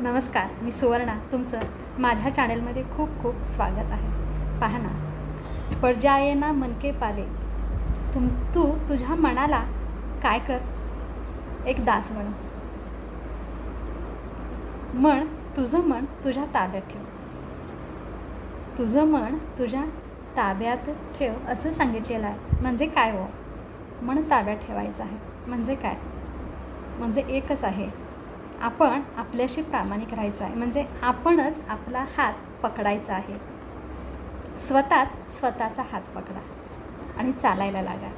नमस्कार मी सुवर्णा. तुमचं माझ्या चॅनेलमध्ये खूप खूप स्वागत आहे. पहा ना पडजाये ना मनके पाले. तुम तू तु, तुझ्या मनाला काय कर? एक दास म्हणून म्हण तुझं मन तुझ्या ताब्यात ठेव. तुझं मन तुझ्या ताब्यात ठेव असं सांगितलेलं आहे. म्हणजे काय हो? म्हणून ताब्यात ठेवायचं आहे. म्हणजे काय? म्हणजे एकच आहे. आपण आपल्याशी प्रामाणिक राहायचं आहे. म्हणजे आपणच आपला हात पकडायचा आहे. स्वतःच स्वतःचा हात पकडा आणि चालायला लागा.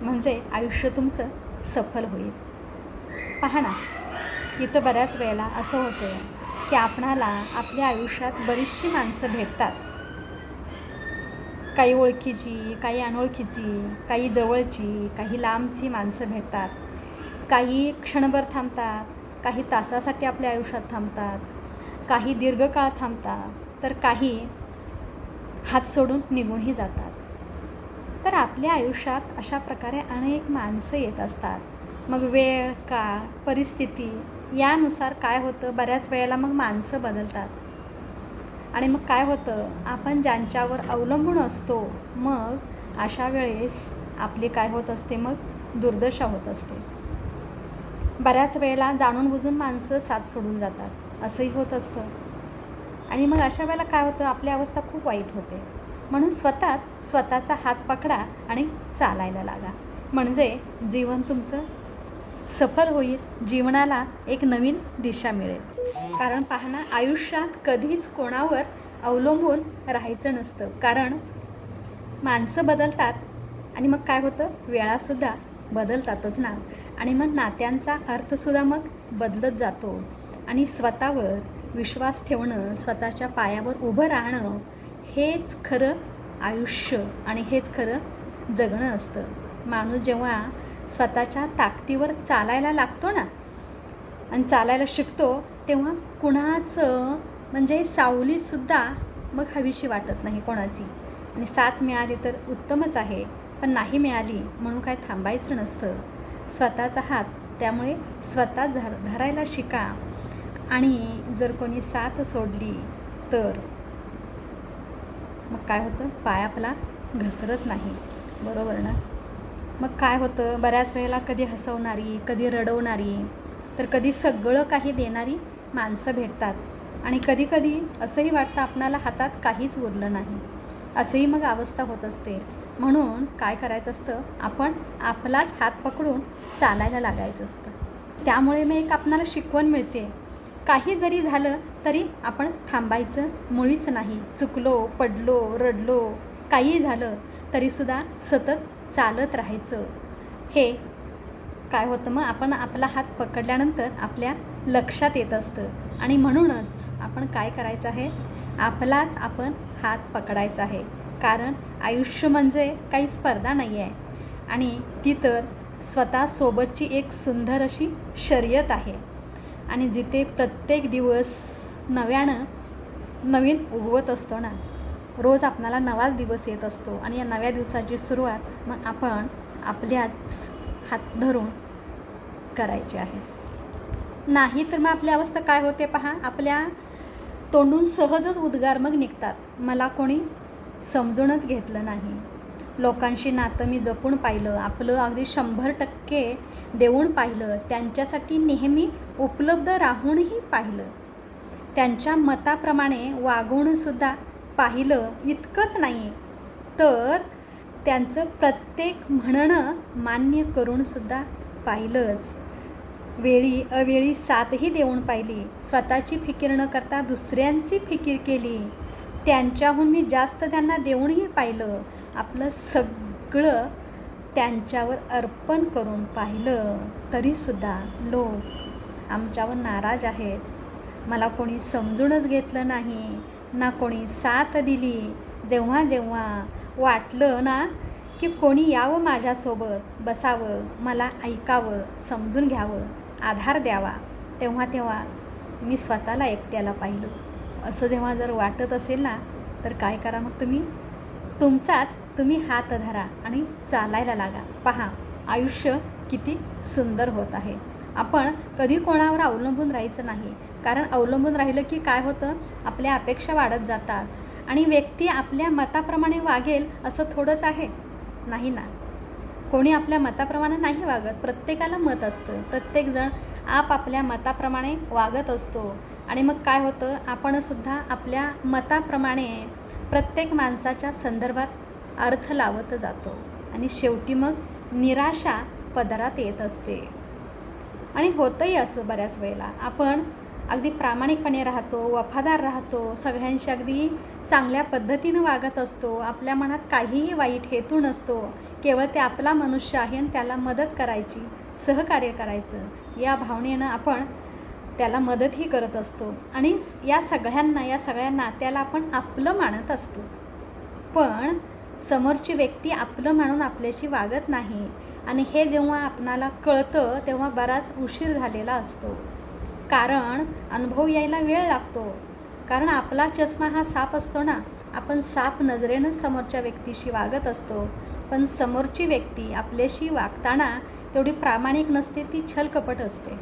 म्हणजे आयुष्य तुमचं सफल होईल. पहा ना इथं बऱ्याच वेळेला असं होतं की आपणाला आपल्या आयुष्यात बरीचशी माणसं भेटतात. काही ओळखीची काही अनोळखीची काही जवळची काही लांबची माणसं भेटतात. काही क्षणभर थांबतात काही तासासाठी आपल्या आयुष्यात थांबतात काही दीर्घकाळ थांबतात तर काही हात सोडून निघूनही जातात. तर आपल्या आयुष्यात अशा प्रकारे अनेक माणसं येत असतात. मग वेळ काळ परिस्थिती यानुसार काय होतं? बऱ्याच वेळेला मग माणसं बदलतात. आणि मग काय होतं? आपण ज्यांच्यावर अवलंबून असतो मग अशा वेळेस आपली काय होत असते? मग दुर्दशा होत असते. बऱ्याच वेळेला जाणून बुजून माणसं साथ सोडून जातात. असंही होत असतं. आणि मग अशा वेळेला काय होतं? आपली अवस्था खूप वाईट होते. म्हणून स्वतःच स्वतःचा हात पकडा आणि चालायला लागा. म्हणजे जीवन तुमचं सफल होईल. जीवनाला एक नवीन दिशा मिळेल. कारण पाहणं आयुष्यात कधीच कोणावर अवलंबून राहायचं नसतं. कारण माणसं बदलतात आणि मग काय होतं? वेळासुद्धा बदलतातच ना. आणि मग नात्यांचा अर्थसुद्धा मग बदलत जातो. आणि स्वतःवर विश्वास ठेवणं स्वतःच्या पायावर उभं राहणं हेच खरं आयुष्य आणि हेच खरं जगणं असतं. माणूस जेव्हा स्वतःच्या ताकदीवर चालायला लागतो ना आणि चालायला शिकतो तेव्हा कुणाचं म्हणजे सावलीसुद्धा मग हवीशी वाटत नाही कोणाची. आणि साथ मिळाली तर उत्तमच आहे पण नाही मिळाली म्हणून काय थांबायचं नसतं. स्वतःचा हात त्यामुळे स्वतः धर धरायला शिका. आणि जर कोणी साथ सोडली तर? मग काय होतं? पाय आपला घसरत नाही. बरोबर ना? मग काय होतं? बऱ्याच वेळेला कधी हसवणारी कधी रडवणारी तर कधी सगळं काही देणारी माणसं भेटतात. आणि कधीकधी असंही वाटतं आपणाला हातात काहीच उरलं नाही. असंही मग अवस्था होत असते. म्हणून काय करायचं असतं? आपण आपलाच हात पकडून चालायला लागायचं असतं. त्यामुळे मग एक आपणाला शिकवण मिळते. काही जरी झालं तरी आपण थांबायचं मुळीच नाही. चुकलो पडलो रडलो काही झालं तरीसुद्धा सतत चालत राहायचं. हे काय होतं? मग आपण आपला हात पकडल्यानंतर आपल्या लक्षात येत असतं. आणि म्हणूनच आपण काय करायचं आहे? आपलाच आपण हात पकडायचा आहे. कारण आयुष्य म्हणजे काही स्पर्धा नाही आहे आणि ती तर स्वतःसोबतची एक सुंदर अशी शर्यत आहे. आणि जिथे प्रत्येक दिवस नव्यानं नवीन उगवत असतो ना रोज आपणाला नवाच दिवस येत असतो. आणि या नव्या दिवसाची सुरुवात मग आपण आपल्याच हात धरून करायची आहे. नाही तर मग आपली अवस्था काय होते पहा. आपल्या तोंडून सहजच उद्गार मग निघतात. मला कोणी समजूनच घेतलं नाही. लोकांशी नातं मी जपून पाहिलं. आपलं अगदी शंभर टक्के देऊन पाहिलं. त्यांच्यासाठी नेहमी उपलब्ध राहूनही पाहिलं. त्यांच्या मताप्रमाणे वागूनसुद्धा पाहिलं इतकंच नाही. तर त्यांचं प्रत्येक म्हणणं मान्य करूनसुद्धा पाहिलंच. वेळी अवेळी साथही देऊन पाहिली. स्वतःची फिकीर न करता दुसऱ्यांची फिकीर केली. त्यांच्याहून मी जास्त त्यांना देऊनही पाहिलं. आपलं सगळं त्यांच्यावर अर्पण करून पाहिलं. तरीसुद्धा लोक आमच्यावर नाराज आहेत. मला कोणी समजूनच घेतलं नाही. ना कोणी साथ दिली. जेव्हा जेव्हा वाटलं ना की कोणी यावं माझ्यासोबत बसावं मला ऐकावं समजून घ्यावं आधार द्यावा. तेव्हा तेव्हा मी स्वतःला एकट्याला पाहिलं. असं जेव्हा जर वाटत असेल ना तर काय करा मग तुम्ही? तुमचाच तुम्ही हात धरा आणि चालायला लागा. पहा आयुष्य किती सुंदर होत आहे. आपण कधी कोणावर अवलंबून राहायचं नाही. कारण अवलंबून राहिलं की काय होतं? आपल्या अपेक्षा वाढत जातात. आणि व्यक्ती आपल्या मताप्रमाणे वागेल असं थोडंच आहे. नाही ना? कोणी आपल्या मताप्रमाणे नाही वागत प्रत्येकाला मत असतं. प्रत्येकजण आपापल्या मताप्रमाणे वागत असतो. आणि मग काय होतं? आपणसुद्धा आपल्या मताप्रमाणे प्रत्येक माणसाच्या संदर्भात अर्थ लावत जातो. आणि शेवटी मग निराशा पदरात येत असते. आणि होतंही असं बऱ्याच वेळेला. आपण अगदी प्रामाणिकपणे राहतो वफादार राहतो सगळ्यांशी अगदी चांगल्या पद्धतीनं वागत असतो आपल्या मनात काहीही वाईट हेतू नसतो केवळ ते आपला मनुष्य आहे आणि त्याला मदत करायची सहकार्य करायचं. या भावनेनं आपण त्याला मदतही करत असतो आणि या सगळ्यांना या सगळ्या नात्याला आपण आपलं मानत असतो. पण समोरची व्यक्ती आपलं म्हणून आपल्याशी वागत नाही आणि हे जेव्हा आपणाला कळतं तेव्हा बराच उशीर झालेला असतो. कारण अनुभव यायला वेळ लागतो. कारण आपला चष्मा हा साप असतो ना आपण साप नजरेनंच समोरच्या व्यक्तीशी वागत असतो. पण समोरची व्यक्ती आपल्याशी वागताना तेवढी प्रामाणिक नसते ती छलकपट असते.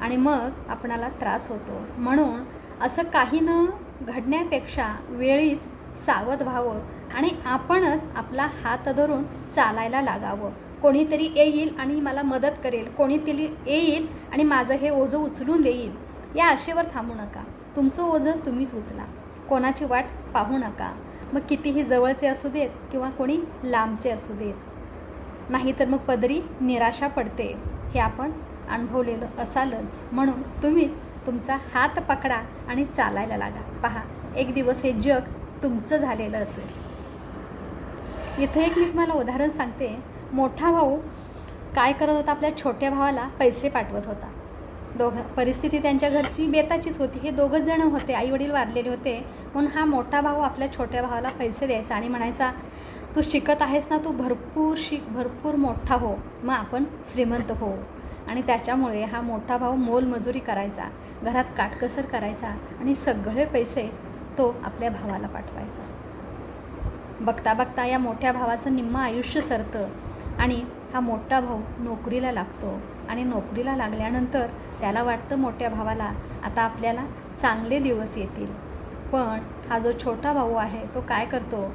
आणि मग आपणाला त्रास होतो. म्हणून असं काही न घडण्यापेक्षा वेळीच सावध व्हावं आणि आपणच आपला हात धरून चालायला लागावं. कोणीतरी येईल आणि मला मदत करेल कोणीतरी येईल आणि माझं हे ओझं उचलून देईल. या आशेवर थांबू नका. तुमचं ओझं तुम्हीच उचला. कोणाची वाट पाहू नका. मग कितीही जवळचे असू देत किंवा कोणी लांबचे असू देत. नाहीतर मग पदरी निराशा पडते. हे आपण अनुभवलेलं असालच. म्हणून तुम्हीच तुमचा हात पकडा आणि चालायला लागा. पहा एक दिवस हे जग तुमचं झालेलं असेल. इथं एक मी तुम्हाला उदाहरण सांगते. मोठा भाऊ काय करत होता? आपल्या छोट्या भावाला पैसे पाठवत होता. दोघं परिस्थिती त्यांच्या घरची बेताचीच होती. हे दोघंच जण होते आईवडील वारलेले होते. म्हणून हा मोठा भाऊ आपल्या छोट्या भावाला पैसे द्यायचा आणि म्हणायचा तू शिकत आहेस ना तू भरपूर शिक भरपूर मोठा हो. मग आपण श्रीमंत हो. आणि त्याच्यामुळे हा मोठा भाऊ मोलमजुरी करायचा घरात काटकसर करायचा आणि सगळे पैसे तो आपल्या भावाला पाठवायचा. बघता बघता या मोठ्या भावाचं निम्म आयुष्य सरतं आणि हा मोठा भाऊ नोकरीला लागतो. आणि नोकरीला लागल्यानंतर त्याला वाटतं मोठ्या भावाला आता आपल्याला चांगले दिवस येतील. पण हा जो छोटा भाऊ आहे तो काय करतो?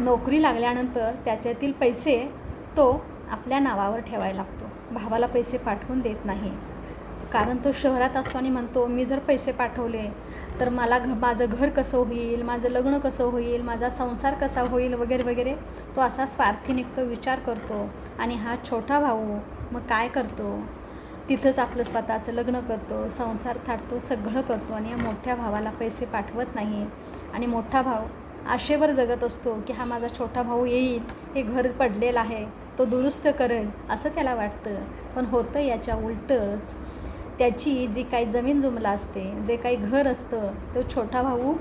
नोकरी लागल्यानंतर त्याच्यातील पैसे तो आपल्या नावावर ठेवायला लागतो. भावाला पैसे पाठवून देत नाही. कारण तो शहरात असतो आणि म्हणतो मी जर पैसे पाठवले तर मला घ माझं घर कसं होईल? माझं लग्न कसं होईल? माझा संसार कसा होईल? वगैरे वगैरे तो असा स्वार्थी निघतो विचार करतो. आणि हा छोटा भाऊ मग काय करतो? तिथंच आपलं स्वतःचं लग्न करतो संसार थाटतो सगळं करतो आणि या मोठ्या भावाला पैसे पाठवत नाही आणि मोठा भाव आशेवर जगत असतो की हा माझा छोटा भाऊ येईल हे घर पडलेलं आहे तो दुरुस्त करेल असं त्याला वाटतं. पण होतं याच्या उलटंच. त्याची जी काही जमीन जुमला असते जे काही घर असतं तो छोटा भाऊ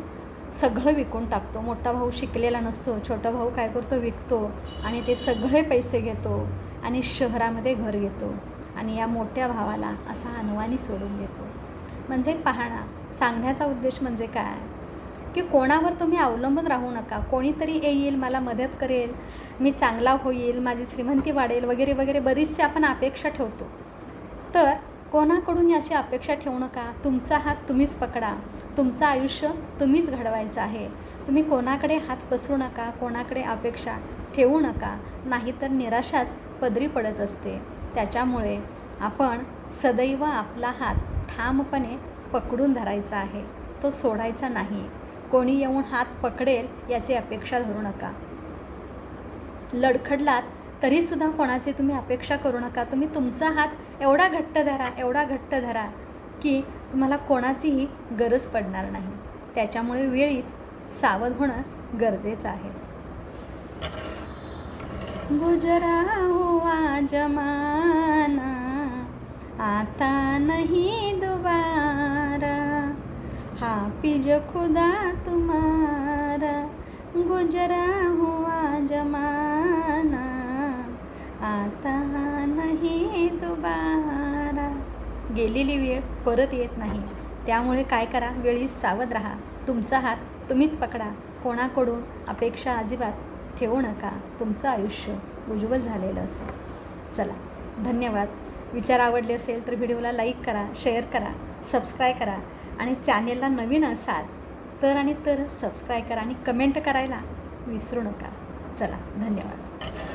सगळं विकून टाकतो. मोठा भाऊ शिकलेला नसतो छोटा भाऊ काय करतो? विकतो आणि ते सगळे पैसे घेतो आणि शहरामध्ये घर घेतो. आणि या मोठ्या भावाला असा अनवानी सोडून देतो. म्हणजे पाहणा सांगण्याचा उद्देश म्हणजे काय? की कोणावर तुम्ही अवलंबून राहू नका. कोणीतरी येईल मला मदत करेल मी चांगला होईल माझी श्रीमंती वाढेल वगैरे वगैरे बरीचशी आपण अपेक्षा ठेवतो. तर कोणाकडून अशी अपेक्षा ठेवू नका? तुमचा हात तुम्हीच पकडा. तुमचं आयुष्य तुम्हीच घडवायचं आहे. तुम्ही कोणाकडे हात पसरू नका कोणाकडे अपेक्षा ठेवू नका. नाहीतर निराशाच पदरी पडत असते. त्याच्यामुळे आपण सदैव आपला हात ठामपणे पकडून धरायचा आहे. तो सोडायचा नाही. कोणी येऊन हात पकडेल याची अपेक्षा धरू नका. लडखडलात तरीसुद्धा कोणाची तुम्ही अपेक्षा करू नका. तुम्ही तुमचा हात एवढा घट्ट धरा एवढा घट्ट धरा की तुम्हाला कोणाचीही गरज पडणार नाही. त्याच्यामुळे वेळीच सावध होणं गरजेचं आहे. गुजरा हुआ जमाना आता नहीं दोबारा. हाफिज खुदा तुम्हारा गुजरा हुआ जमाना. आता नाही दुबारा. गेलेली वेळ परत येत नाही. त्यामुळे काय करा वेळी सावध राहा. तुमचा हात तुम्हीच पकडा. कोणाकडून अपेक्षा अजिबात ठेवू नका. तुमचं आयुष्य उज्ज्वल झालेलं असेल. चला धन्यवाद. विचार आवडले असेल तर व्हिडिओला लाईक करा शेअर करा सबस्क्राईब करा आणि चॅनेलला नवीन असाल तर आणि तरच सबस्क्राईब करा आणि कमेंट करायला विसरू नका. चला धन्यवाद.